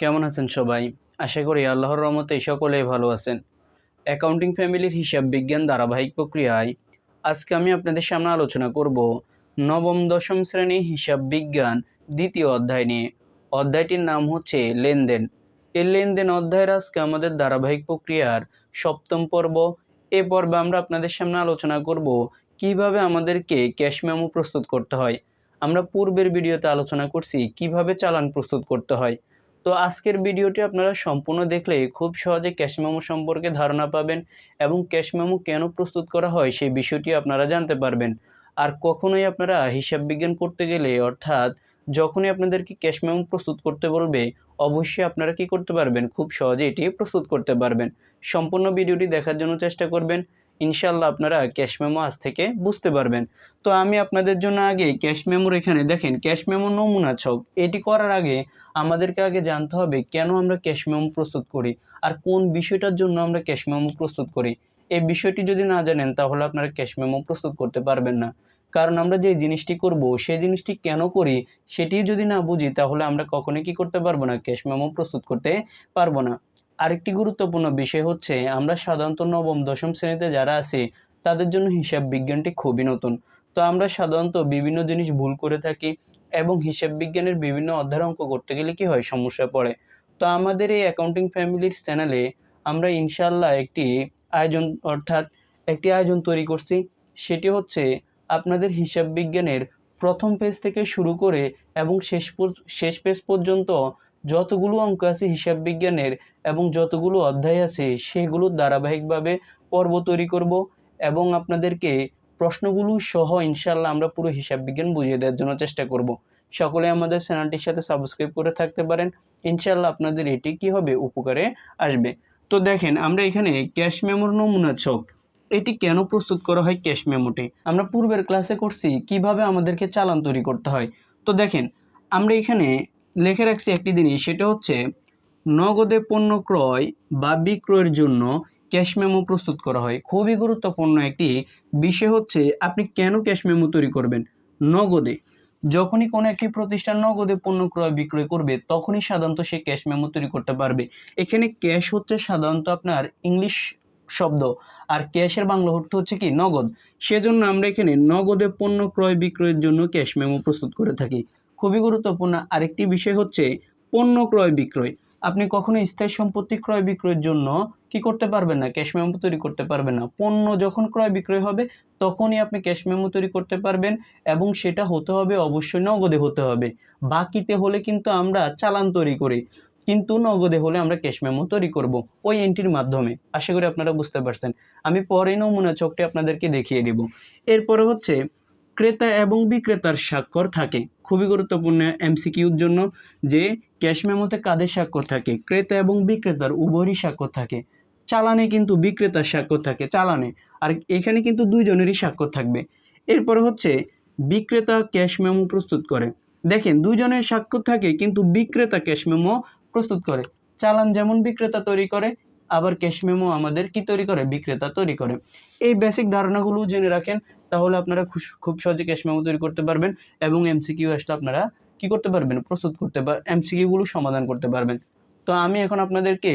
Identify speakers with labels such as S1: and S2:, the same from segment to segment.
S1: কেমন আছেন সবাই? আশা করি আল্লাহর রহমতে সকলেই ভালো আছেন। অ্যাকাউন্টিং ফ্যামিলির হিসাব বিজ্ঞান ধারাবাহিক প্রক্রিয়ায় আজকে আমি আপনাদের সামনে আলোচনা করব নবম দশম শ্রেণি হিসাব বিজ্ঞান দ্বিতীয় অধ্যায় নিয়ে। অধ্যায়টির নাম হচ্ছে লেনদেন। এই লেনদেন অধ্যায়ের আজকে আমাদের ধারাবাহিক প্রক্রিয়ার সপ্তম পর্ব। এ পর্বে আমরা আপনাদের সামনে আলোচনা করব কীভাবে আমাদেরকে ক্যাশ মেমো প্রস্তুত করতে হয়। আমরা পূর্বের ভিডিওতে আলোচনা করছি কীভাবে চালান প্রস্তুত করতে হয়। তো আজকের ভিডিওটি আপনারা সম্পূর্ণ দেখলে খুব সহজে ক্যাশ মেমো সম্পর্কে ধারণা পাবেন এবং ক্যাশ মেমো কেন প্রস্তুত করা হয় সেই বিষয়টি আপনারা জানতে পারবেন। আর কখনোই আপনারা হিসাব বিজ্ঞান করতে গেলে, অর্থাৎ যখনই আপনাদেরকে ক্যাশ মেমো প্রস্তুত করতে বলবে, অবশ্যই আপনারা কি করতে পারবেন? খুব সহজে এটি প্রস্তুত করতে পারবেন। সম্পূর্ণ ভিডিওটি দেখার জন্য চেষ্টা করবেন। ইনশাল্লাহ আপনারা ক্যাশ মেমো আজ থেকে বুঝতে পারবেন। তো আমি আপনাদের জন্য আগে ক্যাশ মেমোর এখানে দেখেন, ক্যাশ মেমো নমুনা ছক। এটি করার আগে আমাদেরকে আগে জানতে হবে কেন আমরা ক্যাশ মেমো প্রস্তুত করি আর কোন বিষয়টার জন্য আমরা ক্যাশ মেমো প্রস্তুত করি। এই বিষয়টি যদি না জানেন তাহলে আপনারা ক্যাশ মেমো প্রস্তুত করতে পারবেন না। কারণ আমরা যে জিনিসটি করব, সেই জিনিসটি কেন করি সেটি যদি না বুঝি তাহলে আমরা কখনোই কি করতে পারব না, ক্যাশ মেমো প্রস্তুত করতে পারব না। আরেকটি গুরুত্বপূর্ণ বিষয় হচ্ছে, আমরা সাধারণত নবম, দশম শ্রেণীতে যারা আছি, তাদের জন্য হিসাব বিজ্ঞানটি খুবই নতুন। তো আমরা সাধারণত বিভিন্ন জিনিস ভুল করে থাকি এবং হিসাব বিজ্ঞানের বিভিন্ন অধ্যায় অঙ্ক করতে গেলে কি হয়? সমস্যা পড়ে। তো আমাদের এই অ্যাকাউন্টিং ফ্যামিলির চ্যানেলে আমরা ইনশাল্লাহ একটি আয়োজন, অর্থাৎ একটি আয়োজন তৈরি করছি। সেটি হচ্ছে আপনাদের হিসাব বিজ্ঞানের প্রথম পেজ থেকে শুরু করে এবং শেষ শেষ পেজ পর্যন্ত যতগুলো অঙ্ক আছে হিসাব বিজ্ঞানের এবং যতগুলো অধ্যায় আছে, সেগুলো ধারাবাহিকভাবে পর্ব তৈরি করব এবং আপনাদেরকে প্রশ্নগুলো সহ ইনশাল্লাহ আমরা পুরো হিসাব বিজ্ঞান বুঝিয়ে দেওয়ার জন্য চেষ্টা করব। সকলে আমাদের চ্যানেলটির সাথে সাবস্ক্রাইব করে থাকতে পারেন। ইনশাল্লাহ আপনাদের এটি কি হবে? উপকারে আসবে। তো দেখেন, আমরা এখানে ক্যাশ মেমোর নমুনা ছক, এটি কেন প্রস্তুত করা হয় ক্যাশ মেমোটি আমরা পূর্বের ক্লাসে করছি কীভাবে আমাদেরকে চালান তৈরি করতে হয়। তো দেখেন, আমরা এখানে লিখে রাখছি একটি জিনিস, সেটা হচ্ছে নগদে পণ্য ক্রয় বা বিক্রয়ের জন্য ক্যাশ মেমো প্রস্তুত করা হয়। খুবই গুরুত্বপূর্ণ একটি বিষয় হচ্ছে, আপনি কেন ক্যাশ মেমো তৈরি করবেন? নগদে। যখনই কোনো একটি প্রতিষ্ঠান নগদে পণ্য ক্রয়, বিক্রয় করবে, তখনই সাধারণত সে ক্যাশ মেমো তৈরি করতে পারবে। এখানে ক্যাশ হচ্ছে সাধারণত আপনার ইংলিশ শব্দ, আর ক্যাশের বাংলা অর্থ হচ্ছে কি? নগদ। সেজন্য আমরা এখানে নগদে পণ্য ক্রয়, বিক্রয়ের জন্য ক্যাশ মেমো প্রস্তুত করে থাকি। খুবই গুরুত্বপূর্ণ আরেকটি বিষয় হচ্ছে পণ্য ক্রয় বিক্রয়। আপনি কখনো স্থায়ী সম্পত্তি ক্রয় বিক্রয়ের জন্য কি করতে পারবেন না? ক্যাশ মেমো তৈরি করতে পারবেন না। পণ্য যখন ক্রয় বিক্রয় হবে, তখনই আপনি ক্যাশ মেমো তৈরি করতে পারবেন এবং সেটা হতে হবে, অবশ্যই নগদে হতে হবে। বাকিতে হলে কিন্তু আমরা চালান তৈরি করি। কিন্তু নগদে হলে আমরা ক্যাশ মেমো তৈরি করব ওই এন্ট্রির মাধ্যমে। আশা করি আপনারা বুঝতে পারছেন। আমি পরে নমুনা চকটি আপনাদেরকে দেখিয়ে দেব। এরপরে হচ্ছে ক্রেতা এবং বিক্রেতার স্বাক্ষর থাকে। খুবই গুরুত্বপূর্ণ এমসিকিউর জন্য যে ক্যাশ মেমোতে কাদের স্বাক্ষর থাকে, ক্রেতা এবং বিক্রেতার উভয়েরই স্বাক্ষর থাকে। চালানে কিন্তু বিক্রেতার স্বাক্ষর থাকে, চালানে। আর এখানে কিন্তু দুইজনেরই স্বাক্ষর থাকবে। এরপরে হচ্ছে বিক্রেতা ক্যাশ মেমো প্রস্তুত করে। দেখেন, দুইজনের স্বাক্ষর থাকে কিন্তু বিক্রেতা ক্যাশ মেমো প্রস্তুত করে। চালান যেমন বিক্রেতা তৈরি করে আবার ক্যাশ মেমো আমাদের কি তৈরি করে? বিক্রেতা তৈরি করে। এই বেসিক ধারণাগুলো জেনে রাখেন, তাহলে আপনারা খুব সহজে ক্যাশ মেমো তৈরি করতে পারবেন এবং এমসিকিউ আসলে আপনারা কি করতে পারবেন? প্রস্তুত করতে পার এমসিকিউগুলো সমাধান করতে পারবেন। তো আমি এখন আপনাদেরকে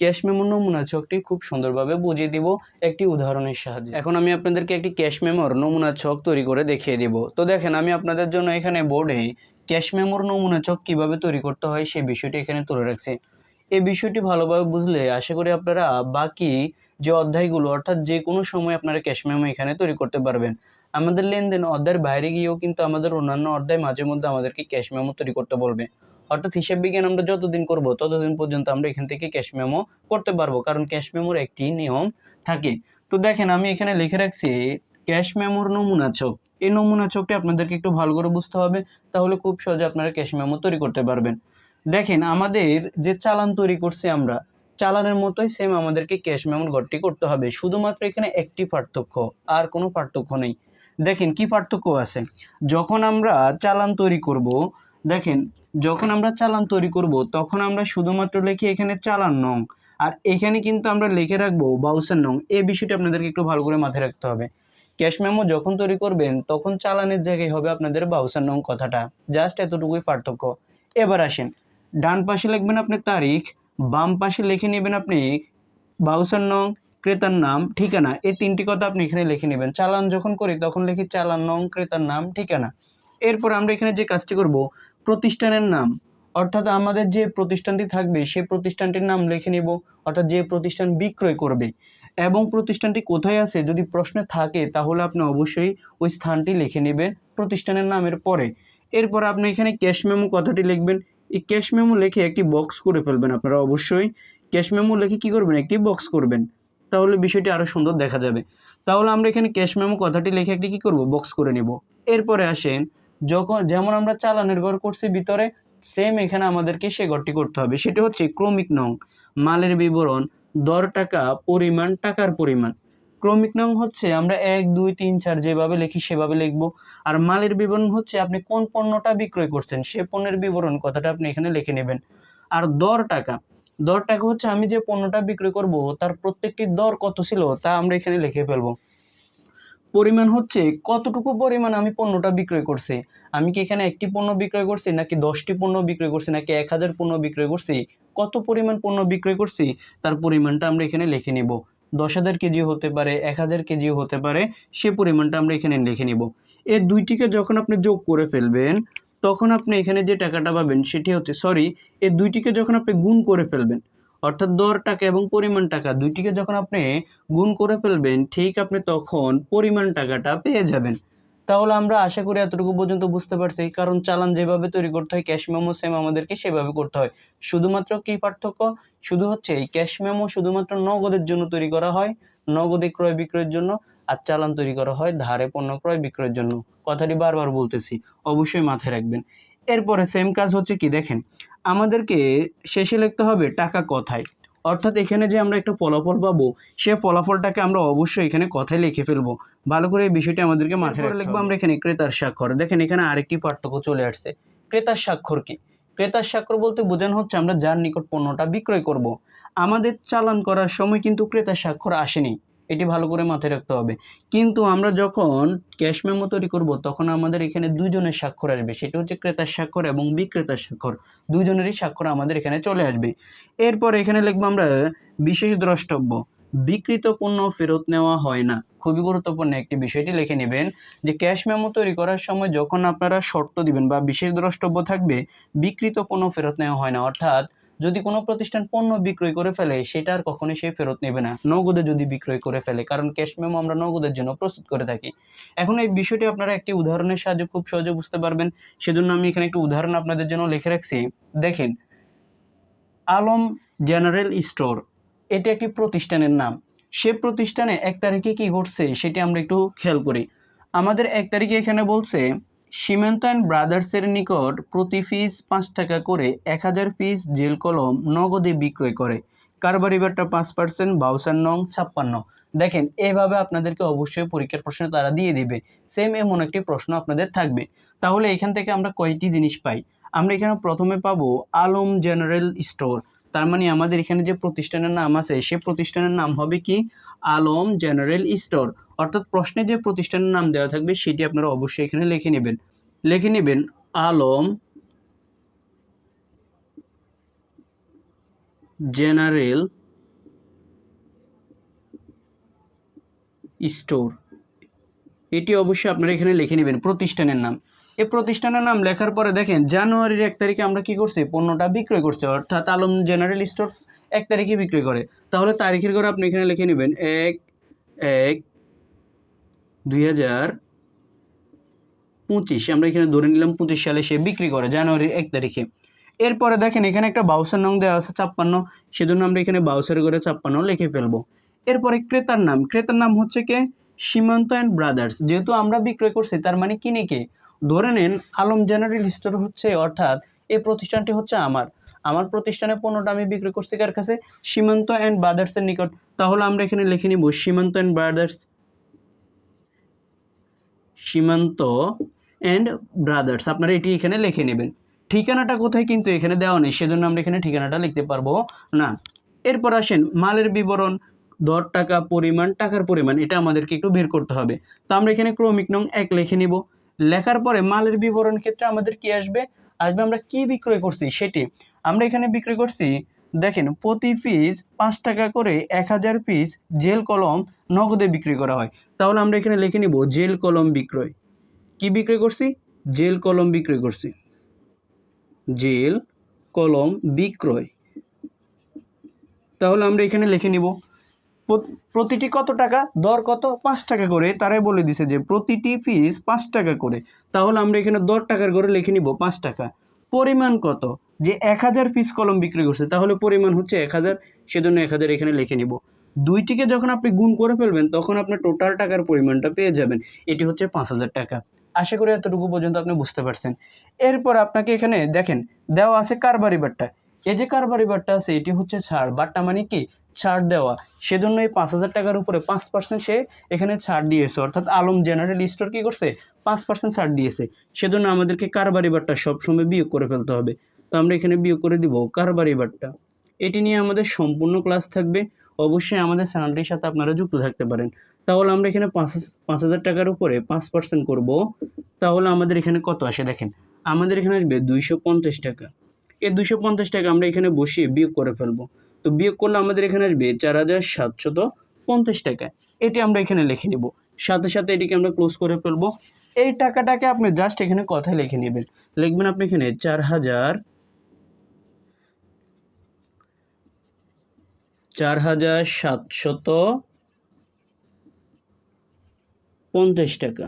S1: ক্যাশ মেমোর নমুনা ছকটি খুব সুন্দরভাবে বুঝিয়ে দিব একটি উদাহরণের সাহায্যে। এখন আমি আপনাদেরকে একটি ক্যাশ মেমোর নমুনা ছক তৈরি করে দেখিয়ে দিব। তো দেখেন, আমি আপনাদের জন্য এখানে বোর্ডে ক্যাশ মেমোর নমুনা ছক কীভাবে তৈরি করতে হয় সেই বিষয়টি এখানে তুলে রাখছি। এই বিষয়টি ভালোভাবে বুঝলে আশা করি আপনারা বাকি যে অধ্যায়গুলো, অর্থাৎ যে কোনো সময় আপনারা ক্যাশ মেমো এখানে তৈরি করতে পারবেন। আমাদের লেনদেন, অধ্যায়ের বাইরে গিয়েও কিন্তু আমাদের অন্যান্য অধ্যায় মাঝে মধ্যে আমাদেরকে ক্যাশ মেমো তৈরি করতে বলবে। অর্থাৎ হিসাব বিজ্ঞান আমরা যতদিন করব, ততদিন পর্যন্ত আমরা এখান থেকে ক্যাশ মেমো করতে পারব, কারণ ক্যাশ মেমোর একটি নিয়ম থাকে। তো দেখেন, আমি এখানে লিখে রাখছি ক্যাশ মেমোর নমুনা ছক এই নমুনা ছকটি আপনাদেরকে একটু ভালো করে বুঝতে হবে, তাহলে খুব সহজে আপনারা ক্যাশ মেমো তৈরি করতে পারবেন। দেখেন, আমাদের যে চালান তৈরি করছি আমরা, চালানের মতোই সেম আমাদেরকে ক্যাশ মেমোর ঘরটি করতে হবে। শুধুমাত্র এখানে একটি পার্থক্য, আর কোনো পার্থক্য নেই। দেখেন, কি পার্থক্য আছে? যখন আমরা চালান তৈরি করব, দেখেন, যখন আমরা চালান তৈরি করব, তখন আমরা শুধুমাত্র লিখি এখানে চালান নং, আর এখানে কিন্তু আমরা লিখে রাখব বাউসের নং। এই বিষয়টি আপনাদেরকে একটু ভালো করে মাথায় রাখতে হবে। ক্যাশ মেমো যখন তৈরি করবেন, তখন চালানের জায়গায় হবে আপনাদের বাউসের নং কথাটা। জাস্ট এতটুকুই পার্থক্য। এবার আসেন ডান পাশে লিখবেন আপনি তারিখ, বাম পাশে লিখে নেবেন আপনি বাউসার নং, ক্রেতার নাম, ঠিকানা। এই তিনটি কথা আপনি এখানে লিখে নেবেন। চালান যখন করি, তখন লিখি চালান নং, ক্রেতার নাম, ঠিকানা। এরপর আমরা এখানে যে কাজটি করব, প্রতিষ্ঠানের নাম। অর্থাৎ আমাদের যে প্রতিষ্ঠানটি থাকবে, সেই প্রতিষ্ঠানটির নাম লিখে নেব। অর্থাৎ যে প্রতিষ্ঠান বিক্রয় করবে। এবং প্রতিষ্ঠানটি কোথায় আছে, যদি প্রশ্নে থাকে, তাহলে আপনি অবশ্যই ওই স্থানটি লিখে নেবেন প্রতিষ্ঠানের নামের পরে। এরপর আপনি এখানে ক্যাশ মেমো কথাটি লিখবেন। এই ক্যাশ মেমো লিখে একটি বক্স করে ফেলবেন আপনারা অবশ্যই। ক্যাশ মেমো লিখে কী করবেন? একটি বক্স করবেন। তাহলে বিষয়টি আরও সুন্দর দেখা যাবে। তাহলে আমরা এখানে ক্যাশ মেমো কথাটি লিখে একটি কী করব? বক্স করে নিব। এরপরে আসেন, যখন যেমন আমরা চালানের ঘর করছি ভিতরে সেম এখানে আমাদেরকে সে ঘরটি করতে হবে। সেটি হচ্ছে ক্রমিক নং। মালের বিবরণ, দর টাকা, পরিমাণ, টাকার পরিমাণ। ক্রমিক নাম হচ্ছে আমরা এক, দুই, তিন, চার যেভাবে লিখি সেভাবে লিখব। আর মালের বিবরণ হচ্ছে আপনি কোন পণ্যটা বিক্রয় করছেন, সে পণ্যের বিবরণ কথাটা আপনি এখানে লিখে নেবেন। আর দর টাকা দর টাকা হচ্ছে আমি যে পণ্যটা বিক্রয় করব, তার প্রত্যেকটি দর কত ছিল তা আমরা এখানে লিখে ফেলব। পরিমাণ হচ্ছে কতটুকু পরিমাণ আমি পণ্যটা বিক্রয় করছি? আমি কি এখানে একটি পণ্য বিক্রয় করছি, নাকি দশটি পণ্য বিক্রয় করছি, নাকি এক হাজার পণ্য বিক্রয় করছি? কত পরিমাণ পণ্য বিক্রয় করছি, তার পরিমাণটা আমরা এখানে লিখে নিব। দশ হাজার কেজি হতে পারে, এক হাজার কেজিও হতে পারে, সে পরিমাণটা আমরা এখানে লিখে নিব। এই দুইটিকে যখন আপনি যোগ করে ফেলবেন, তখন আপনি এখানে যে টাকাটা পাবেন সেটি হচ্ছে সরি এই দুইটিকে যখন আপনি গুণ করে ফেলবেন, অর্থাৎ দর টাকা এবং পরিমাণ টাকা, দুইটিকে যখন আপনি গুণ করে ফেলবেন, ঠিক আপনি তখন পরিমাণ টাকাটা পেয়ে যাবেন। তাহলে আমরা আশা করি এতটুকু পর্যন্ত বুঝতে পারছি। কারণ চালান যেভাবে তৈরি করতে হয়, ক্যাশ মেমো সেম আমাদেরকে সেভাবে করতে হয়। শুধুমাত্র কি পার্থক্য? শুধু হচ্ছে এই ক্যাশ মেমো শুধুমাত্র নগদের জন্য তৈরি করা হয়, নগদে ক্রয় বিক্রয়ের জন্য, আর চালান তৈরি করা হয় ধারে পণ্য ক্রয় বিক্রয়ের জন্য। কথাটি বারবার বলতেছি, অবশ্যই মাথায় রাখবেন। এরপরে সেম কাজ হচ্ছে কি দেখেন, আমাদেরকে শেষে লিখতে হবে টাকা কথায়? অর্থাৎ এখানে যে আমরা একটা ফলাফল পাবো সে ফলাফলটাকে আমরা অবশ্যই এখানে কথায় লিখে ফেলব। ভালো করে এই বিষয়টি আমাদেরকে মাথায় করে লিখব আমরা এখানে ক্রেতার স্বাক্ষর। দেখেন এখানে আরেকটি পার্থক্য চলে আসছে। ক্রেতার স্বাক্ষর কি? ক্রেতার স্বাক্ষর বলতে বোঝানো হচ্ছে আমরা যার নিকট পণ্যটা বিক্রয় করব। আমাদের চালান করার সময় কিন্তু ক্রেতার স্বাক্ষর আসেনি। এটি ভালো করে মাথায় রাখতে হবে। কিন্তু আমরা যখন ক্যাশ মেমো তৈরি করব, তখন আমাদের এখানে দুজনের স্বাক্ষর আসবে। সেটা হচ্ছে ক্রেতার স্বাক্ষর এবং বিক্রেতার স্বাক্ষর। দুজনেরই স্বাক্ষর আমাদের এখানে চলে আসবে। এরপর এখানে লিখব আমরা বিশেষ দ্রষ্টব্য। বিকৃত পণ্য ফেরত নেওয়া হয় না। খুবই গুরুত্বপূর্ণ একটি বিষয়টি লিখে নেবেন যে ক্যাশ মেমো তৈরি করার সময় যখন আপনারা শর্ত দিবেন বা বিশেষ দ্রষ্টব্য থাকবে বিকৃত পণ্য ফেরত নেওয়া হয় না। অর্থাৎ যদি কোনো প্রতিষ্ঠান পণ্য বিক্রয় করে ফেলে, সেটা আর কখনোই সে ফেরত নেবে না। নগদে যদি বিক্রয় করে ফেলে, কারণ ক্যাশ মেমো আমরা নগদের জন্য প্রস্তুত করে থাকি। এখন এই বিষয়টি আপনারা একটি উদাহরণের সাহায্যে খুব সহজে বুঝতে পারবেন। সেজন্য আমি এখানে একটি উদাহরণ আপনাদের জন্য লিখে রাখছি। দেখেন, আলম জেনারেল স্টোর, এটি একটি প্রতিষ্ঠানের নাম। সে প্রতিষ্ঠানে এক তারিখে কি ঘটছে, সেটি আমরা একটু খেয়াল করি। আমাদের এক তারিখে এখানে বলছে সীমান্ত অ্যান্ড ব্রাদার্সের নিকট প্রতি পিস পাঁচ টাকা করে এক হাজার পিস জেল কলম নগদে বিক্রয় করে। কারবারি বাট্টা পাঁচ পার্সেন্ট, বাউসার নং ছাপ্পান্ন। দেখেন, এভাবে আপনাদেরকে অবশ্যই পরীক্ষার প্রশ্ন তারা দিয়ে দিবে। সেম এমন একটি প্রশ্ন আপনাদের থাকবে। তাহলে এখান থেকে আমরা কয়টি জিনিস পাই? আমরা এখানে প্রথমে পাবো আলম জেনারেল স্টোর। তার মানে আমাদের এখানে যে প্রতিষ্ঠানের নাম আছে, সে প্রতিষ্ঠানের নাম হবে কি? Alam general store. অর্থাৎ প্রশ্নে যে প্রতিষ্ঠানের নাম দেওয়া থাকবে, সেটি আপনারা অবশ্যই এখানে লিখে নেবেন। লিখে নেবেন আলম জেনারেল স্টোর। এটি অবশ্যই আপনারা এখানে লিখে নেবেন প্রতিষ্ঠানের নাম। এই প্রতিষ্ঠানের নাম লেখার পরে দেখেন, জানুয়ারির এক তারিখে আমরা কি করছি? পণ্যটা বিক্রয় করছি। অর্থাৎ আলম জেনারেল স্টোর এক তারিখে বিক্রয় করে। তাহলে তারিখের করে আপনি এখানে লিখে নেবেন, এক এক, দুই হাজার পঁচিশ। আমরা এখানে ধরে নিলাম পঁচিশ সালে সে বিক্রি করে, জানুয়ারির এক তারিখে। এরপরে দেখেন, এখানে একটা বাউসের নং দেওয়া আছে, ছাপ্পান্ন। সেজন্য আমরা এখানে বাউসের করে ছাপ্পান্ন লিখে ফেলব। এরপরে ক্রেতার নাম। ক্রেতার নাম হচ্ছে কে? সীমান্ত অ্যান্ড ব্রাদার্স। যেহেতু আমরা বিক্রয় করছি, তার মানে কিনে কে? ধরে নেন, আলম জেনারেল স্টোর হচ্ছে, অর্থাৎ এই প্রতিষ্ঠানটি হচ্ছে আমার। আমার প্রতিষ্ঠানে পণ্যটা আমি বিক্রি করছি কার কাছে? সীমান্ত অ্যান্ড ব্রাদার্সের নিকট। তাহলে আমরা এখানে লিখে নিব, Simanta and brothers Simanta and brothers. আপনারা এটি এখানে লিখে নেবেন। ঠিকানাটা কোথায় কিন্তু এখানে দেওয়া নেই, সেজন্য আমরা এখানে ঠিকানাটা লিখতে পারব না। এরপর আসেন, মালের বিবরণ, দর টাকা, পরিমাণ, টাকার পরিমাণ, এটা আমাদেরকে একটু বের করতে হবে। তো আমরা এখানে ক্রমিক নং এক লিখে নিব। লেখার পরে মালের বিবরণ ক্ষেত্রে আমাদের কি আসবে? আসবে আমরা কি বিক্রয় করছি? সেটি। আমরা এখানে বিক্রয় করছি, দেখেন, প্রতি পিস পাঁচ টাকা করে এক হাজার পিস জেল কলম নগদে বিক্রি করা হয়। তাহলে আমরা এখানে লিখে নিব, জেল কলম বিক্রয়। কি বিক্রয় করছি? জেল কলম বিক্রয় করছি। জেল কলম বিক্রয়। তাহলে আমরা এখানে লিখে নিব প্রতিটি কত টাকা? দর কত? পাঁচ টাকা করে। তারাই বলে দিছে যে, প্রতিটি পিস পাঁচ টাকা করে। তাহলে আমরা এখানে দর টাকার করে লিখে নিব পাঁচ টাকা। পরিমাণ কত? যে এক হাজার পিস কলম বিক্রি করছে, তাহলে পরিমাণ হচ্ছে এক হাজার। সেজন্য এক হাজার এখানে লিখে নিব। দুইটিকে যখন আপনি গুণ করে ফেলবেন, তখন আপনার টোটাল টাকার পরিমাণটা পেয়ে যাবেন। এটি হচ্ছে পাঁচ হাজার টাকা। আশা করি এতটুকু পর্যন্ত আপনি বুঝতে পারছেন। এরপর আপনাকে এখানে দেখেন, দেওয়া আছে কারবারি বাট্টা। এই যে কারবারি বাট্টা আছে, এটি হচ্ছে ছাড়। বাট্টা মানে কি? ছাড় দেওয়া। সেজন্য এই পাঁচ হাজার টাকার উপরে পাঁচ পার্সেন্ট সে এখানে ছাড় দিয়েছে। অর্থাৎ আলম জেনারেল স্টোর কী করছে? পাঁচ পার্সেন্ট ছাড় দিয়েছে। সেজন্য আমাদেরকে কারবারি বাট্টা সবসময় বিয়োগ করে ফেলতে হবে। তো আমরা এখানে বিয়োগ করে দিব কারবারি বাট্টা এটি নিয়ে আমাদের সম্পূর্ণ ক্লাস থাকবে। অবশ্যই আমাদের চ্যানেলটির সাথে আপনারা যুক্ত থাকতে পারেন। তাহলে আমরা এখানে পাঁচ পাঁচ হাজার টাকার উপরে পাঁচ পার্সেন্ট করব। তাহলে আমাদের এখানে কত আসে দেখেন? আমাদের এখানে আসবে দুইশো পঞ্চাশ টাকা। এই দুশো পঞ্চাশ টাকা আমরা এখানে বসিয়ে বিয়োগ করে ফেলব। তো বিয়োগ করলে আমাদের এখানে আসবে চার হাজার সাতশত পঞ্চাশ টাকা। এটি আমরা এখানে লিখে নেব। সাথে সাথে এটিকে আমরা ক্লোজ করে ফেলব। এই টাকাটাকে আপনি জাস্ট এখানে কথায় লিখে নেবেন। লিখবেন আপনি এখানে চার হাজার চার হাজার সাতশত পঞ্চাশ টাকা।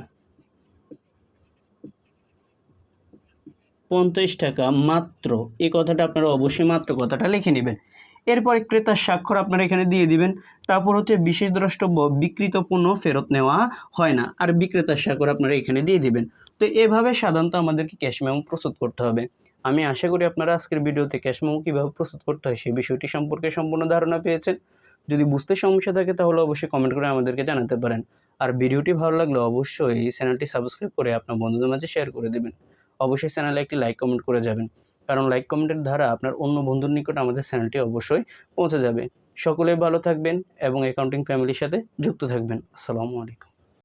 S1: পঞ্চাশ টাকা মাত্র। এই কথাটা আপনারা অবশ্যই মাত্র কথাটা লিখে নেবেন। এরপরে ক্রেতার স্বাক্ষর আপনারা এখানে দিয়ে দিবেন। তারপর হচ্ছে বিশেষ দ্রষ্টব্য বিকৃত পণ্য ফেরত নেওয়া হয় না। আর বিক্রেতার স্বাক্ষর আপনারা এখানে দিয়ে দিবেন। তো এভাবে সাধারণত আমাদেরকে ক্যাশ মেমো প্রস্তুত করতে হবে। আমি আশা করি আপনারা আজকের ভিডিওতে ক্যাশ মেমো কীভাবে প্রস্তুত করতে হয় সেই বিষয়টি সম্পর্কে সম্পূর্ণ ধারণা পেয়েছেন। যদি বুঝতে সমস্যা থাকে তাহলে অবশ্যই কমেন্ট করে আমাদেরকে জানাতে পারেন। আর ভিডিওটি ভালো লাগলে অবশ্যই চ্যানেলটি সাবস্ক্রাইব করে আপনার বন্ধুদের মাঝে শেয়ার করে দেবেন। অবশ্যই চ্যানেলে একটি লাইক, কমেন্ট করে যাবেন। কারণ লাইক কমেন্টের দ্বারা আপনার অন্য বন্ধুর নিকট আমাদের চ্যানেলটি অবশ্যই পৌঁছে যাবে। সকলে ভালো থাকবেন এবং অ্যাকাউন্টিং ফ্যামিলির সাথে যুক্ত থাকবেন। আসসালামু আলাইকুম।